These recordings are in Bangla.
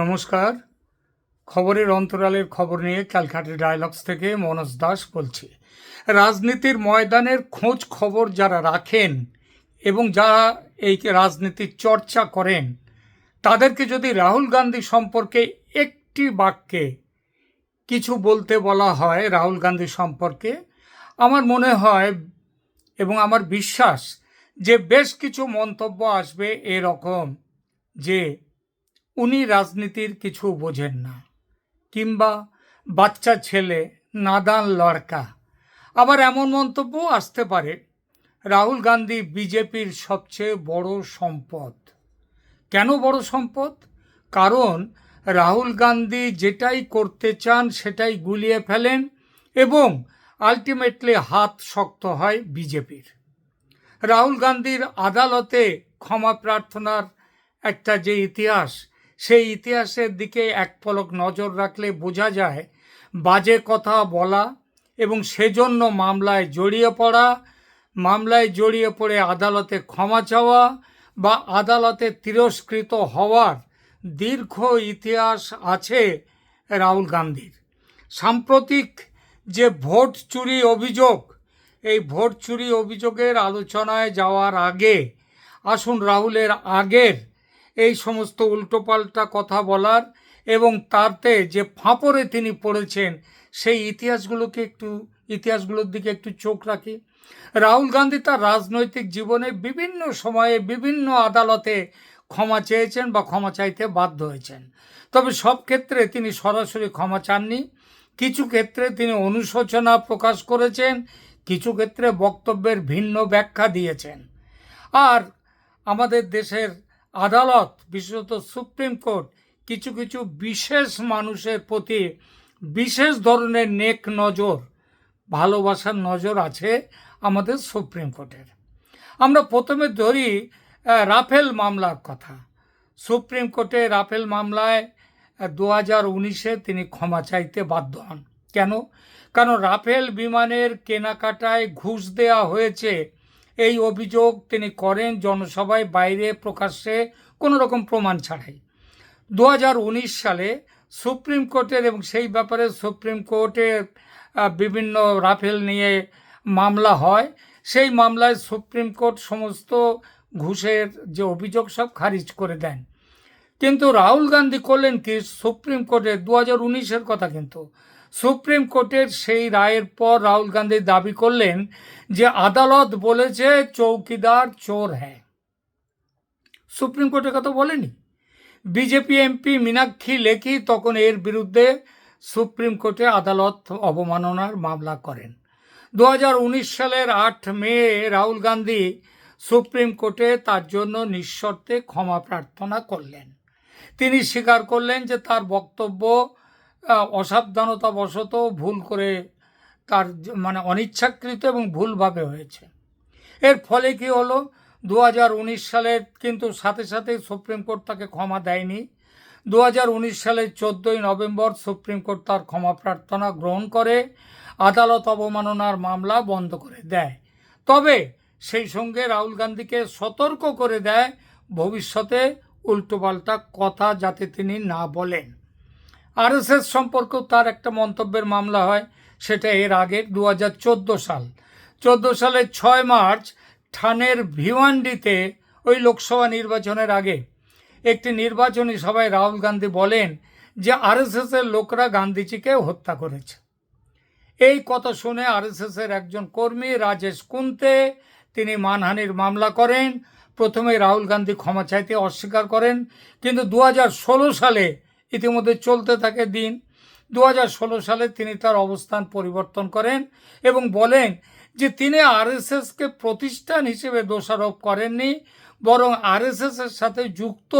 নমস্কার। খবরের অন্তরালের খবর নিয়ে ক্যালকাটা ডায়ালগস থেকে মনোজ দাস বলছি। রাজনীতির ময়দানের খোঁজ খবর যারা রাখেন এবং যারা এই রাজনীতির চর্চা করেন, তাদেরকে যদি রাহুল গান্ধী সম্পর্কে একটি বাক্যে কিছু বলতে বলা হয় রাহুল গান্ধী সম্পর্কে, আমার মনে হয় এবং আমার বিশ্বাস যে বেশ কিছু মন্তব্য আসবে এরকম যে উনি রাজনীতির কিছু বোঝেন না। কিংবা বাচ্চা ছেলে, নাদান লড়কা। আবার এমন মন্তব্য আসতে পারে, রাহুল গান্ধী বিজেপির সবচেয়ে বড় সম্পদ। কেন বড় সম্পদ? কারণ রাহুল গান্ধী যেটাই করতে চান সেটাই গুলিয়ে ফেলেন এবং আলটিমেটলি হাত শক্ত হয় বিজেপির। রাহুল গান্ধীর আদালতে ক্ষমা প্রার্থনার একটা যে ইতিহাস সেই ইতিহাসের দিকে এক পলক নজর রাখলে বোঝা যায়, বাজে কথা বলা এবং সেজন্য মামলায় জড়িয়ে পড়া, মামলায় জড়িয়ে পড়ে আদালতে ক্ষমা চাওয়া বা আদালতে তিরস্কৃত হওয়ার দীর্ঘ ইতিহাস আছে রাহুল গান্ধীর। সাম্প্রতিক যে ভোট চুরি অভিযোগ, এই ভোট চুরি অভিযোগের আলোচনায় যাওয়ার আগে, আসুন রাহুলের আগের এই সমস্ত উল্টোপাল্টা কথা বলার এবং তাতে যে ফাঁপড়ে তিনি পড়েছেন, সেই ইতিহাসগুলোকে একটু, ইতিহাসগুলোর দিকে একটু চোখ রাখি। রাহুল গান্ধী তার রাজনৈতিক জীবনে বিভিন্ন সময়ে বিভিন্ন আদালতে ক্ষমা চেয়েছেন বা ক্ষমা চাইতে বাধ্য হয়েছেন। তবে সব ক্ষেত্রে তিনি সরাসরি ক্ষমা চাননি। কিছু ক্ষেত্রে তিনি অনুশোচনা প্রকাশ করেছেন, কিছু ক্ষেত্রে বক্তব্যের ভিন্ন ব্যাখ্যা দিয়েছেন। আর আমাদের দেশের আদালত, বিশেষত সুপ্রিম কোর্ট, কিছু কিছু বিশেষ মানুষের প্রতি বিশেষ ধরনের নেক নজর, ভালোবাসার নজর আছে আমাদের সুপ্রিম কোর্টের। আমরা প্রথমে ধরি রাফেল মামলার কথা। সুপ্রিম কোর্টে রাফেল মামলায় দু হাজার উনিশে তিনি ক্ষমা চাইতে বাধ্য হন। কেন? কারণ রাফেল বিমানের কেনাকাটায় ঘুষ দেওয়া হয়েছে এই অভিযোগ তিনি করেন জনসভায় বাইরে প্রকাশ্যে কোনো রকম প্রমাণ ছাড়াই। দু হাজার উনিশ সালে সুপ্রিম কোর্টের এবং সেই ব্যাপারে সুপ্রিম কোর্টের বিভিন্ন রাফেল নিয়ে মামলা হয়। সেই মামলায় সুপ্রিম কোর্ট সমস্ত ঘুষের যে অভিযোগ সব খারিজ করে দেন। কিন্তু রাহুল গান্ধী করলেন কি? সুপ্রিম কোর্টে দু হাজার কথা কিন্তু। সুপ্রিম কোর্টের সেই রায়ের পর রাহুল গান্ধী দাবি করলেন যে আদালত বলেছে চৌকিদার চোর হ্যাঁ। সুপ্রিম কোর্টের কথা বলেনি। বিজেপি এমপি মীনাক্ষী লেখি তখন এর বিরুদ্ধে সুপ্রিম কোর্টে আদালত অবমাননার মামলা করেন। দু হাজার উনিশ সালের আট মে রাহুল গান্ধী সুপ্রিম কোর্টে তার জন্য নিঃশর্তে ক্ষমা প্রার্থনা করলেন। তিনি স্বীকার করলেন যে তার বক্তব্য অসাবধানতাবশত ভুল করে তার মানে অনিচ্ছাকৃত এবং ভুলভাবে হয়েছে। এর ফলে কি হলো? দু সালে কিন্তু সাথে সাথে সুপ্রিম কোর্ট তাকে ক্ষমা দেয়নি। দু হাজার উনিশ সালের চোদ্দোই নভেম্বর সুপ্রিম কোর্ট তার ক্ষমা প্রার্থনা গ্রহণ করে, আদালত অবমাননার মামলা বন্ধ করে দেয়। তবে সেই সঙ্গে রাহুল গান্ধীকে সতর্ক করে দেয়, ভবিষ্যতে উল্টোপাল্টা কথা যাতে তিনি না বলেন। আরএসএস সম্পর্কেও তার একটা মন্তব্যের মামলা হয়, সেটা এর আগে দু হাজার চোদ্দ সাল। চোদ্দ সালের ছয় মার্চ ঠানের ভিওয়ান্ডিতে ওই লোকসভা নির্বাচনের আগে একটি নির্বাচনী সভায় রাহুল গান্ধী বলেন যে আরএসএসের লোকরা গান্ধীজিকে হত্যা করেছে। এই কথা শুনে আরএসএসের একজন কর্মী রাজেশ কুন্তে, তিনি মানহানির মামলা করেন। প্রথমে রাহুল গান্ধী ক্ষমা চাইতে অস্বীকার করেন, কিন্তু দু হাজার ষোলো সালে ইতিমধ্যে চলতে থাকে দিন। দু হাজার ষোলো সালে তিনি তার অবস্থান পরিবর্তন করেন এবং বলেন যে তিনি আরএসএসকে প্রতিষ্ঠান হিসেবে দোষারোপ করেননি, বরং আরএসএসের সাথে যুক্ত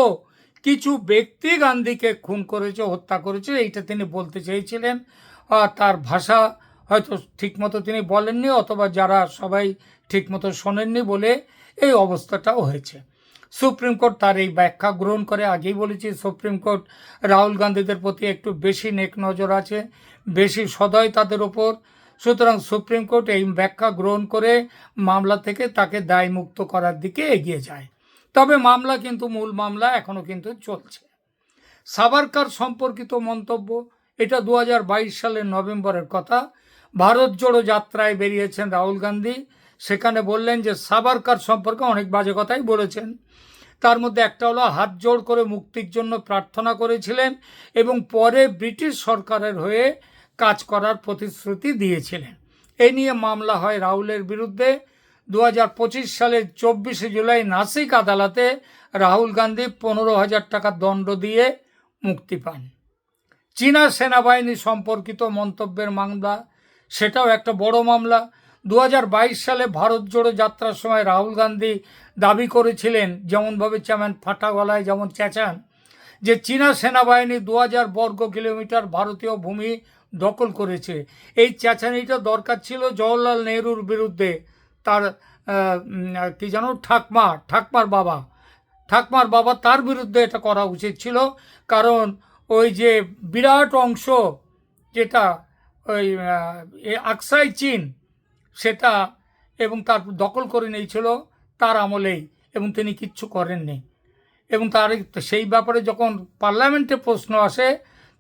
কিছু ব্যক্তি গান্ধীকে খুন করেছে, হত্যা করেছে, এইটা তিনি বলতে চেয়েছিলেন। তার ভাষা হয়তো ঠিকমতো তিনি বলেননি অথবা যারা সবাই ঠিকমতো শোনেননি বলে এই অবস্থাটাও হয়েছে। সুপ্রিম কোর্ট তার এই ব্যাখ্যা গ্রহণ করে। আগেই বলেছি, সুপ্রিম কোর্ট রাহুল গান্ধীদের প্রতি একটু বেশি নেক নজর আছে, বেশি সদয় তাদের ওপর। সুতরাং সুপ্রিম কোর্ট এই ব্যাখ্যা গ্রহণ করে মামলা থেকে তাকে দায়মুক্ত করার দিকে এগিয়ে যায়। তবে মামলা কিন্তু মূল মামলা এখনও কিন্তু চলছে। সাবারকার সম্পর্কিত মন্তব্য, এটা দু হাজার বাইশ সালের নভেম্বরের কথা। ভারত জোড়ো যাত্রায় বেরিয়েছেন রাহুল গান্ধী। সেখানে বললেন যে সাবারকার সম্পর্কে অনেক বাজে কথাই বলেছেন। তার মধ্যে একটা হলো হাত জোড় করে মুক্তির জন্য প্রার্থনা করেছিলেন এবং পরে ব্রিটিশ সরকারের হয়ে কাজ করার প্রতিশ্রুতি দিয়েছিলেন। এই নিয়ে মামলা হয় রাহুলের বিরুদ্ধে। দু হাজার পঁচিশ সালের চব্বিশে জুলাই নাসিক আদালতে রাহুল গান্ধী পনেরো হাজার টাকা দণ্ড দিয়ে মুক্তি পান। চীনা সেনাবাহিনী সম্পর্কিত মন্তব্যের মামলা, সেটাও একটা বড় মামলা। দু হাজার বাইশ সালে ভারত জোড়ো যাত্রার সময় রাহুল গান্ধী দাবি করেছিলেন, যেমনভাবে চেয়ারম্যান ফাটা গলায় যেমন চেঁচান, যে চীনা সেনাবাহিনী দু হাজার বর্গ কিলোমিটার ভারতীয় ভূমি দখল করেছে। এই চেঁচানিটা দরকার ছিল জওহরলাল নেহরুর বিরুদ্ধে। তার কি যেন ঠাকমা ঠাকমার বাবা। ঠাকমার বাবা তার বিরুদ্ধে এটা করা উচিত ছিল। কারণ ওই যে বিরাট অংশ, যেটা ওই আকসাই চীন সেটা এবং তার দখল করে নিয়েছিল, তার আমলেই, এবং তিনি কিচ্ছু করেননি। এবং তার সেই ব্যাপারে যখন পার্লামেন্টে প্রশ্ন আসে,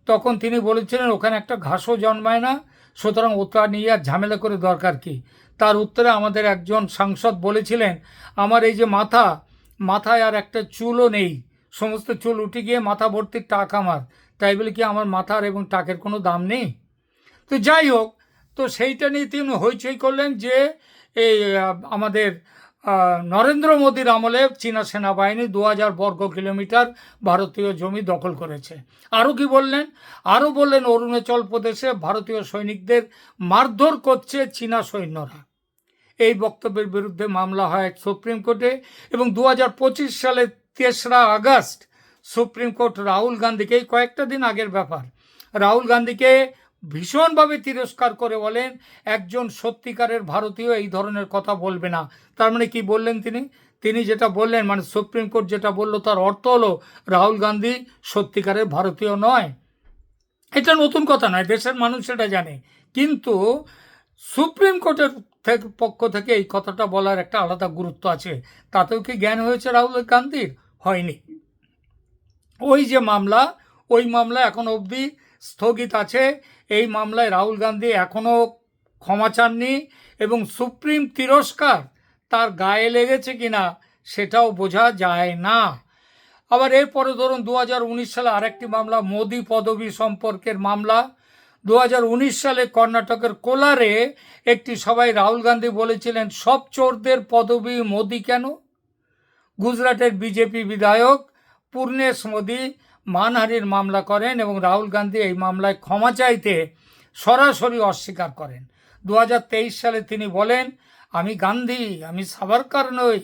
তখন তিনি বলেছিলেন, ওখানে একটা ঘাসও জন্মায় না, সুতরাং ওটা নিয়ে আর ঝামেলা করে দরকার কি? তার উত্তরে আমাদের একজন সাংসদ বলেছিলেন, আমার এই যে মাথা, মাথায় আর একটা চুলও নেই, সমস্ত চুল উঠে গিয়ে মাথা ভর্তির টাক আমার, তাই বলে কি আমার মাথার এবং টাকের কোনো দাম নেই? তো যাই হোক তো সেইটা নিয়ে তিনি হইচই করলেন যে এই আমাদের নরেন্দ্র মোদীর আমলে চীনা সেনাবাহিনী দু হাজার বর্গ কিলোমিটার ভারতীয় জমি দখল করেছে। আরও কি বললেন? আরও বললেন, অরুণাচল প্রদেশে ভারতীয় সৈনিকদের মারধর করছে চীনা সৈন্যরা। এই বক্তব্যের বিরুদ্ধে মামলা হয় সুপ্রিম কোর্টে এবং দু হাজার পঁচিশ সালের তেসরা আগস্ট সুপ্রিম কোর্ট রাহুল গান্ধীকে, কয়েকটা দিন আগের ব্যাপার, রাহুল গান্ধীকে ভীষণভাবে তিরস্কার করে বলেন, একজন সত্যিকারের ভারতীয় এই ধরনের কথা বলবে না। তার মানে কি বললেন তিনি? তিনি যেটা বললেন মানে সুপ্রিম কোর্ট যেটা বলল, তার অর্থ হলো রাহুল গান্ধী সত্যিকারের ভারতীয় নয়। এটা নতুন কথা নয়, দেশের মানুষ সেটা জানে। কিন্তু সুপ্রিম কোর্টের থেকে, পক্ষ থেকে এই কথাটা বলার একটা আলাদা গুরুত্ব আছে। তাতেও কি জ্ঞান হয়েছে রাহুল গান্ধীর? হয়নি। ওই যে মামলা, ওই মামলা এখন অবধি স্থগিত আছে। এই মামলায় রাহুল গান্ধী এখনও ক্ষমা চাননি এবং সুপ্রিম তিরস্কার তার গায়ে লেগেছে কিনা সেটাও বোঝা যায় না। আবার এরপরে ধরুন দু হাজার উনিশ সালে আরেকটি মামলা, মোদি পদবী সম্পর্কের মামলা। দু হাজার উনিশ সালে কর্ণাটকের কোলারে একটি সবাই রাহুল গান্ধী বলেছিলেন, সব চোরদের পদবী মোদি কেন? গুজরাটের বিজেপি বিধায়ক পূর্ণেশ মোদি মানহানির মামলা করেন এবং রাহুল গান্ধী এই মামলায় ক্ষমা চাইতে সরাসরি অস্বীকার করেন। দু হাজার তেইশ সালে তিনি বলেন, আমি গান্ধী, আমি সাভারকার নই।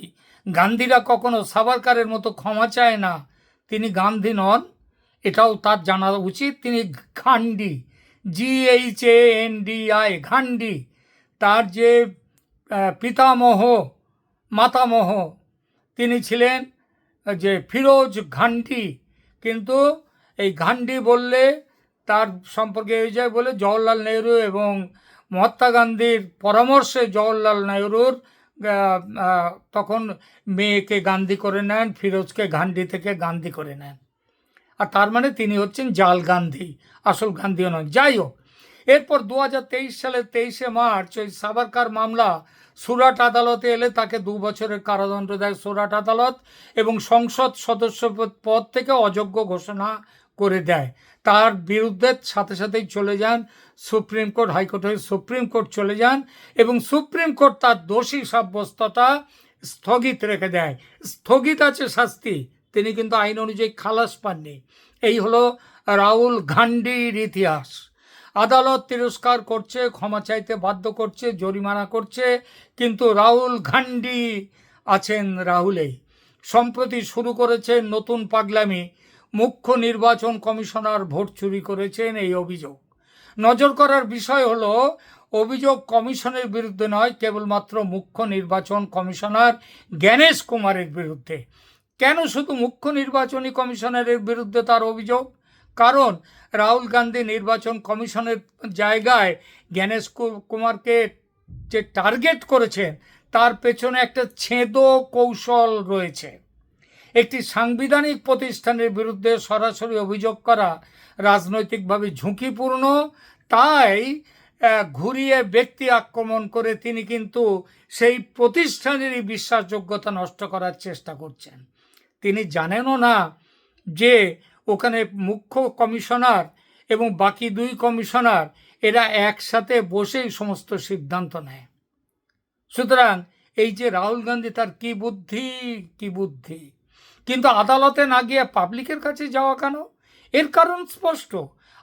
গান্ধীরা কখনো সাভারকারের মতো ক্ষমা চায় না। তিনি গান্ধী নন। এটাও তার জানা উচিত। তিনি Gandhi G H A N D I Gandhi তার যে পিতামহ, মাতামহ, তিনি ছিলেন যে ফিরোজ ঘান্টি কিন্তু এই গান্ধী বললে তার সম্পর্কে এই যায় বলে জওহরলাল নেহরু এবং মহাত্মা গান্ধীর পরামর্শে জওহরলাল নেহরুর তখন মেয়েকে গান্ধী করে নেন, ফিরোজকে গান্ধী থেকে গান্ধী করে নেন। আর তার মানে তিনি হচ্ছেন জাল গান্ধী, আসল গান্ধীও নয় যাই হোক এরপর দু হাজার তেইশ মার্চ ওই সাবারকার মামলা সুরাট আদালতে এলে তাকে দু বছরের কারাদণ্ড দেয় সুরাট আদালত এবং সংসদ সদস্য পদ থেকে অযোগ্য ঘোষণা করে দেয়। তার বিরুদ্ধে সাথে সাথেই চলে যান সুপ্রিম কোর্ট, হাইকোর্ট হয়ে সুপ্রিম কোর্ট চলে যান এবং সুপ্রিম কোর্ট তার দোষী সাব্যস্ততা স্থগিত রেখে দেয়। স্থগিত আছে শাস্তি, তিনি কিন্তু আইন অনুযায়ী খালাস পাননি। এই হলো রাহুল ঘান্ডির ইতিহাস। আদালত তিরস্কার করছে, ক্ষমা চাইতে বাধ্য করছে, জরিমানা করছে, কিন্তু রাহুল ঘান্ডি আছেন রাহুলেই। সম্প্রতি শুরু করেছে নতুন পাগলামি। মুখ্য নির্বাচন কমিশনার ভোট চুরি করেছেন এই অভিযোগ। নজর করার বিষয় হলো, অভিযোগ কমিশনের বিরুদ্ধে নয়, কেবলমাত্র মুখ্য নির্বাচন কমিশনার জ্ঞানেশ কুমারের বিরুদ্ধে। কেন শুধু মুখ্য নির্বাচনী কমিশনারের বিরুদ্ধে তার অভিযোগ? কারণ রাহুল গান্ধী নির্বাচন কমিশনের জায়গায় জ্ঞানেশ কুমারকে যে টার্গেট করেছেন, তার পেছনে একটা ছেদো কৌশল রয়েছে। একটি সাংবিধানিক প্রতিষ্ঠানের বিরুদ্ধে সরাসরি অভিযোগ করা রাজনৈতিকভাবে ঝুঁকিপূর্ণ, তাই ঘুরিয়ে ব্যক্তি আক্রমণ করে তিনি কিন্তু সেই প্রতিষ্ঠানেরই বিশ্বাসযোগ্যতা নষ্ট করার চেষ্টা করছেন। তিনি জানেনও না যে ওখানে মুখ্য কমিশনার এবং বাকি দুই কমিশনার, এরা একসাথে বসেই সমস্ত সিদ্ধান্ত নেয়। সুতরাং এই যে রাহুল গান্ধী, তার কি বুদ্ধি? কি বুদ্ধি? কিন্তু আদালতে না গিয়ে পাবলিকের কাছে যাওয়া কেন? এর কারণ স্পষ্ট।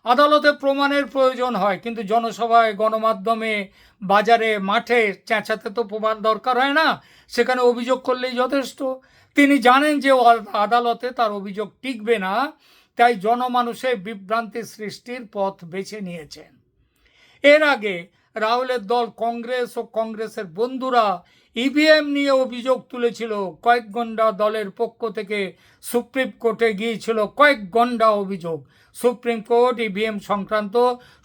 আদালতে প্রমাণের প্রয়োজন হয়, কিন্তু জনসভায়, গণমাধ্যমে, বাজারে, মাঠে, চেঁচাতে তো প্রমাণ দরকার হয় না। সেখানে অভিযোগ করলেই যথেষ্ট। তিনি জানেন যে আদালতে তার অভিযোগ টিকবে না, তাই জনমানুষে বিভ্রান্তি সৃষ্টির পথ বেছে নিয়েছেন। এর আগে রাহুলের দল কংগ্রেস ও কংগ্রেসের বন্ধুরা ইভিএম নিয়ে অভিযোগ তুলেছিল, কয়েক গন্ডা দলের পক্ষ থেকে সুপ্রিম কোর্টে গিয়েছিল কয়েক গন্ডা অভিযোগ। সুপ্রিম কোর্ট, ইভিএম সংক্রান্ত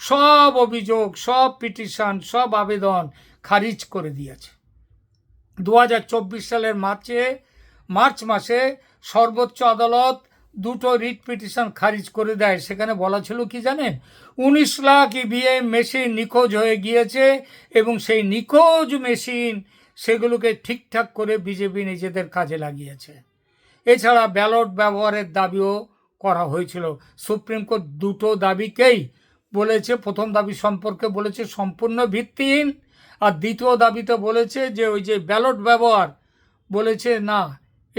সব অভিযোগ, সব পিটিশন, সব আবেদন খারিজ করে দিয়েছে। দু হাজার চব্বিশ সালের মার্চে মার্চ মাসে সর্বোচ্চ আদালত দুটো রিট পিটিশন খারিজ করে দেয়। সেখানে বলা ছিল কি জানেন? উনিশ লাখ ইভিএম মেশিন নিখোঁজ হয়ে গিয়েছে এবং সেই নিখোঁজ মেশিন সেগুলোকে ঠিকঠাক করে বিজেপি নিজেদের কাজে লাগিয়েছে। এছাড়া ব্যালট ব্যবহারের দাবিও করা হয়েছিল। সুপ্রিম কোর্ট দুটো দাবিকেই বলেছে। প্রথম দাবি সম্পর্কে বলেছে সম্পূর্ণ ভিত্তিহীন। আর দ্বিতীয় দাবিতে বলেছে যে ওই যে ব্যালট ব্যবহার বলেছে না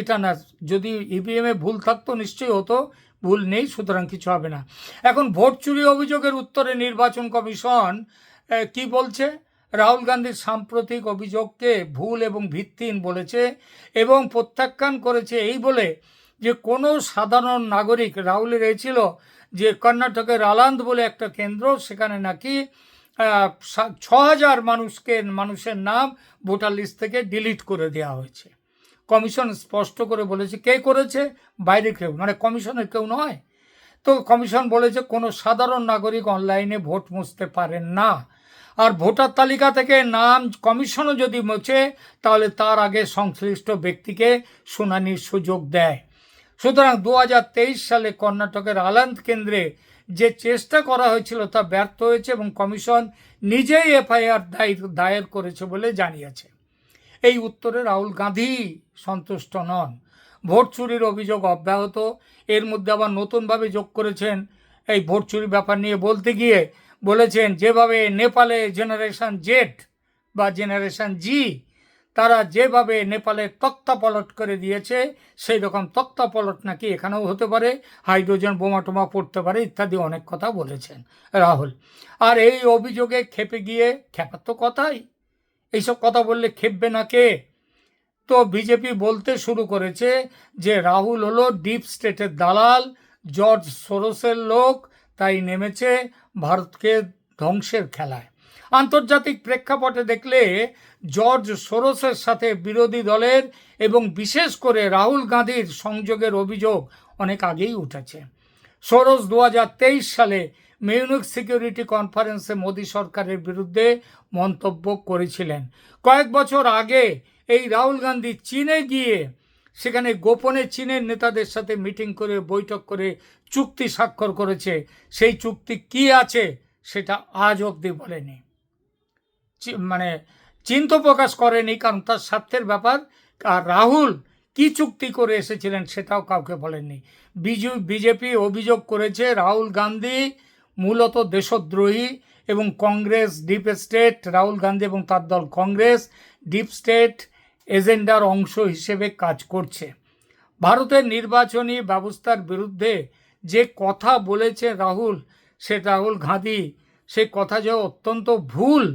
এটা না। যদি ইভিএমে ভুল থাকতো, নিশ্চয়ই হতো। ভুল নেই, সুতরাং কিছু হবে না। এখন ভোট চুরি অভিযোগের উত্তরে নির্বাচন কমিশন কি বলছে? রাহুল গান্ধীর সাম্প্রতিক অভিযোগকে ভুল এবং ভিত্তিহীন বলেছে এবং প্রত্যাখ্যান করেছে এই বলে যে কোনো সাধারণ নাগরিক, রাহুলের এই ছিল যে কর্ণাটকের আলান্দ বলে একটা কেন্দ্র, সেখানে নাকি ছ হাজার মানুষকে, মানুষের নাম ভোটার লিস্ট থেকে ডিলিট করে দেওয়া হয়েছে। কমিশন স্পষ্ট করে বলেছে, কে করেছে? বাইরে কেউ মানে কমিশনের কেউ নয়। তো কমিশন বলেছে, কোনো সাধারণ নাগরিক অনলাইনে ভোট মুছতে পারেন না। আর ভোটার তালিকা থেকে নাম কমিশনও যদি মোছে, তাহলে তার আগে সংশ্লিষ্ট ব্যক্তিকে শুনানির সুযোগ দেয়। সুতরাং দু হাজার তেইশ সালে কর্ণাটকের আলান্ত কেন্দ্রে যে চেষ্টা করা হয়েছিল তা ব্যর্থ হয়েছে এবং কমিশন নিজেই এফআইআর দায়ের করেছে বলে জানিয়েছে। এই উত্তরে রাহুল গান্ধী সন্তুষ্ট নন। ভোট চুরির অভিযোগ অব্যাহত। এর মধ্যে আবার নতুনভাবে যোগ করেছেন এই ভোট চুরির ব্যাপার নিয়ে বলতে গিয়ে বলেছেন, যেভাবে নেপালে জেনারেশন জেড বা জেনারেশন জি, তারা যেভাবে নেপালে তক্তা পলট করে দিয়েছে, সেই রকম তক্তা পলট নাকি এখানেও হতে পারে, হাইড্রোজেন বোমা টোমা পড়তে পারে, ইত্যাদি অনেক কথা বলেছেন রাহুল। আর এই অভিযোগে খেপে গিয়ে, খেপার তো কথাই। এইসব কথা বললে খেপবে না কে? তো বিজেপি বলতে শুরু করেছে যে রাহুল হলো ডিপ স্টেটের দালাল জর্জ সোরসের লোক, তাই নেমেছে ভারতকে ধ্বংসের খেলায়। আন্তর্জাতিক প্রেক্ষাপটে দেখলে জর্জ সোরসের সাথে বিরোধী দলের এবং বিশেষ করে রাহুল গান্ধীর সংযোগের অভিযোগ অনেক আগেই উঠেছে। সোরস দু হাজার তেইশ সালে মিউনিক সিকিউরিটি কনফারেন্সে মোদী সরকারের বিরুদ্ধে মন্তব্য করেছিলেন। কয়েক বছর আগে এই রাহুল গান্ধী চীনে গিয়ে সেখানে গোপনে চীনের নেতাদের সাথে মিটিং করে, বৈঠক করে চুক্তি স্বাক্ষর করেছে। সেই চুক্তি কি আছে সেটা আজ অবধি বলেনি। মানে চিন্তা প্রকাশ করেনি, কারণ তার স্বার্থের ব্যাপার। আর রাহুল কি চুক্তি করে এসেছিলেন সেটাও কাউকে বলেননি। বিজু, বিজেপি অভিযোগ করেছে, রাহুল গান্ধী মূলত দেশদ্রোহী এবং কংগ্রেস, ডিপ স্টেট, রাহুল গান্ধী এবং তার দল কংগ্রেস, ডিপ স্টেট এজেন্ডার অংশ হিসেবে কাজ করছে। ভারতের নির্বাচনী ব্যবস্থার বিরুদ্ধে যে কথা বলেছে রাহুল, সে রাহুল গান্ধী সেই কথা যে অত্যন্ত ভুল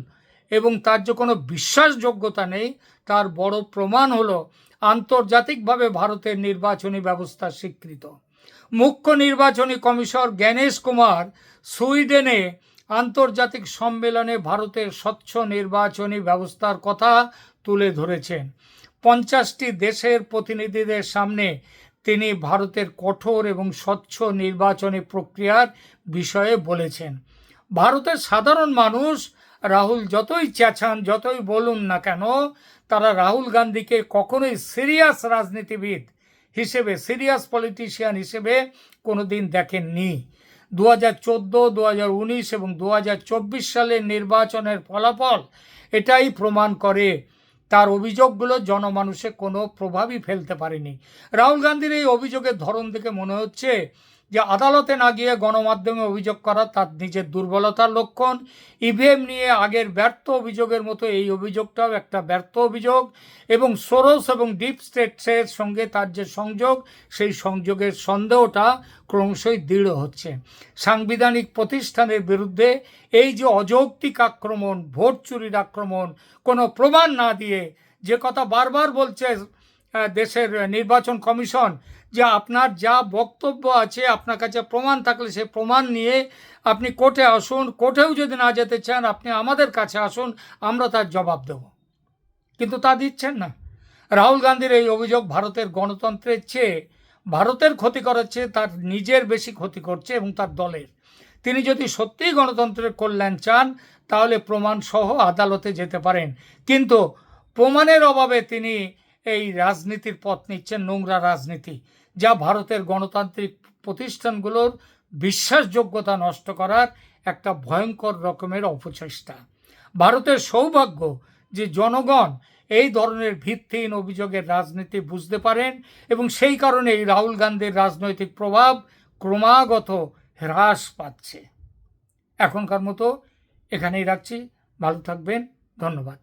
এবং তার যে কোনো বিশ্বাসযোগ্যতা নেই, তার বড় প্রমাণ হলো আন্তর্জাতিকভাবে ভারতের নির্বাচনী ব্যবস্থা স্বীকৃত। মুখ্য নির্বাচনী কমিশন জ্ঞানেশ কুমার সুইডেনে আন্তর্জাতিক সম্মেলনে ভারতের স্বচ্ছ নির্বাচনী ব্যবস্থার কথা তুলে ধরেছেন। পঞ্চাশটি দেশের প্রতিনিধিদের সামনে তিনি ভারতের কঠোর এবং স্বচ্ছ নির্বাচনী প্রক্রিয়ার বিষয়ে বলেছেন। ভারতের সাধারণ মানুষ রাহুল যতই চেঁচান, যতই বলুন না কেন, তারা রাহুল গান্ধীকে কখনোই সিরিয়াস রাজনীতিবিদ হিসেবে, সিরিয়াস পলিটিশিয়ান হিসেবে কোনো দিন দেখেননি। দু হাজার চোদ্দ দু হাজার উনিশ এবং দু হাজার চব্বিশ সালের নির্বাচনের ফলাফল এটাই প্রমাণ করে। তার অভিযোগগুলো জনমানুষে কোনো প্রভাবই ফেলতে পারেনি। রাহুল গান্ধীর এই অভিযোগের ধরন দেখে মনে হচ্ছে যে আদালতে না গিয়ে গণমাধ্যমে অভিযোগ করা তার নিজের দুর্বলতার লক্ষণ। ইভিএম নিয়ে আগের ব্যর্থ অভিযোগের মতো এই অভিযোগটাও একটা ব্যর্থ অভিযোগ এবং সোরস এবং ডিপ স্টেটসের সঙ্গে তার যে সংযোগ, সেই সংযোগের সন্দেহটা ক্রমশই দৃঢ় হচ্ছে। সাংবিধানিক প্রতিষ্ঠানের বিরুদ্ধে এই যে অযৌক্তিক আক্রমণ, ভোট চুরির আক্রমণ, কোনো প্রমাণ না দিয়ে যে কথা বারবার বলছে দেশের নির্বাচন কমিশন যে আপনার যা বক্তব্য আছে, আপনার কাছে প্রমাণ থাকলে সে প্রমাণ নিয়ে আপনি কোর্টে আসুন। কোর্টেও যদি না যেতে চান, আপনি আমাদের কাছে আসুন, আমরা তার জবাব দেব। কিন্তু তা দিচ্ছেন না। রাহুল গান্ধীর এই অভিযোগ ভারতের গণতন্ত্রের চেয়ে, ভারতের ক্ষতি করার চেয়ে তার নিজের বেশি ক্ষতি করছে এবং তার দলের। তিনি যদি সত্যিই গণতন্ত্রের কল্যাণ চান, তাহলে প্রমাণ সহ আদালতে যেতে পারেন। কিন্তু প্রমাণের অভাবে তিনি এই রাজনীতির পথ নিচ্ছে নোংরা রাজনীতি, যা ভারতের গণতান্ত্রিক প্রতিষ্ঠানগুলোর বিশ্বাসযোগ্যতা নষ্ট করার একটা ভয়ঙ্কর রকমের অপচেষ্টা। ভারতের সৌভাগ্য যে জনগণ এই ধরনের ভিত্তিহীন অভিযোগের রাজনীতি বুঝতে পারেন এবং সেই কারণে এই রাহুল গান্ধীর রাজনৈতিক প্রভাব ক্রমাগত হ্রাস পাচ্ছে। এখনকার মতো এখানেই রাখছি। ভালো থাকবেন। ধন্যবাদ।